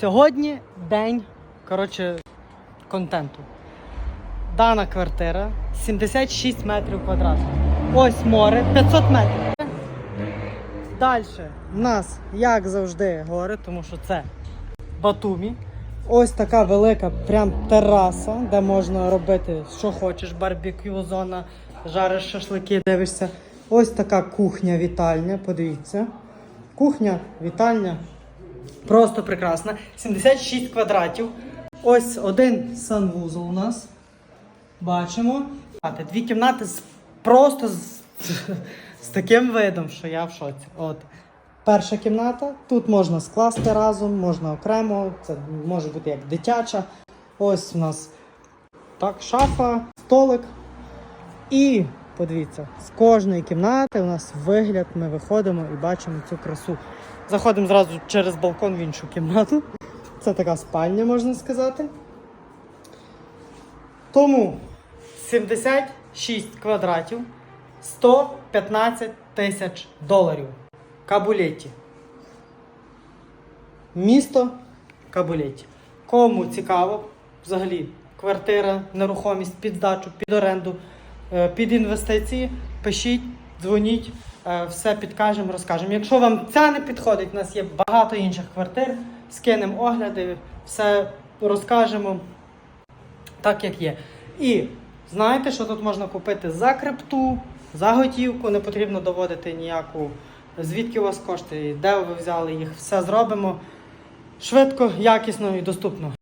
Сьогодні день коротше, контенту. Дана квартира 76 метрів квадратних. Ось море 500 метрів. Далі в нас, як завжди, гори, тому що це Батумі. Ось така велика прям тераса, де можна робити, що хочеш, барбекю, зона, жариш шашлики, дивишся. Ось така кухня, вітальня, подивіться. Кухня, вітальня. Просто прекрасна. 76 квадратів. Ось один санвузол у нас. Бачимо. Дві кімнати з, просто з, з таким видом, що я в шоці. От. Перша кімната. Тут можна скласти разом, можна окремо. Це може бути як дитяча. Ось у нас так, шафа, столик. І подивіться, з кожної кімнати у нас вигляд, ми виходимо і бачимо цю красу. Заходимо зразу через балкон в іншу кімнату. Це така спальня, можна сказати. Тому 76 квадратів, 115 тисяч доларів. Кабулеті. Місто Кабулеті. Кому цікаво, взагалі, квартира, нерухомість під здачу, під оренду, під інвестиції, пишіть, дзвоніть, е, все підкажемо, розкажемо. Якщо вам ця не підходить, у нас є багато інших квартир, скинемо огляди, все розкажемо так, як є. І знаєте, що тут можна купити за крипту, за готівку, не потрібно доводити ніяку, звідки у вас кошти, де ви взяли їх, все зробимо швидко, якісно і доступно.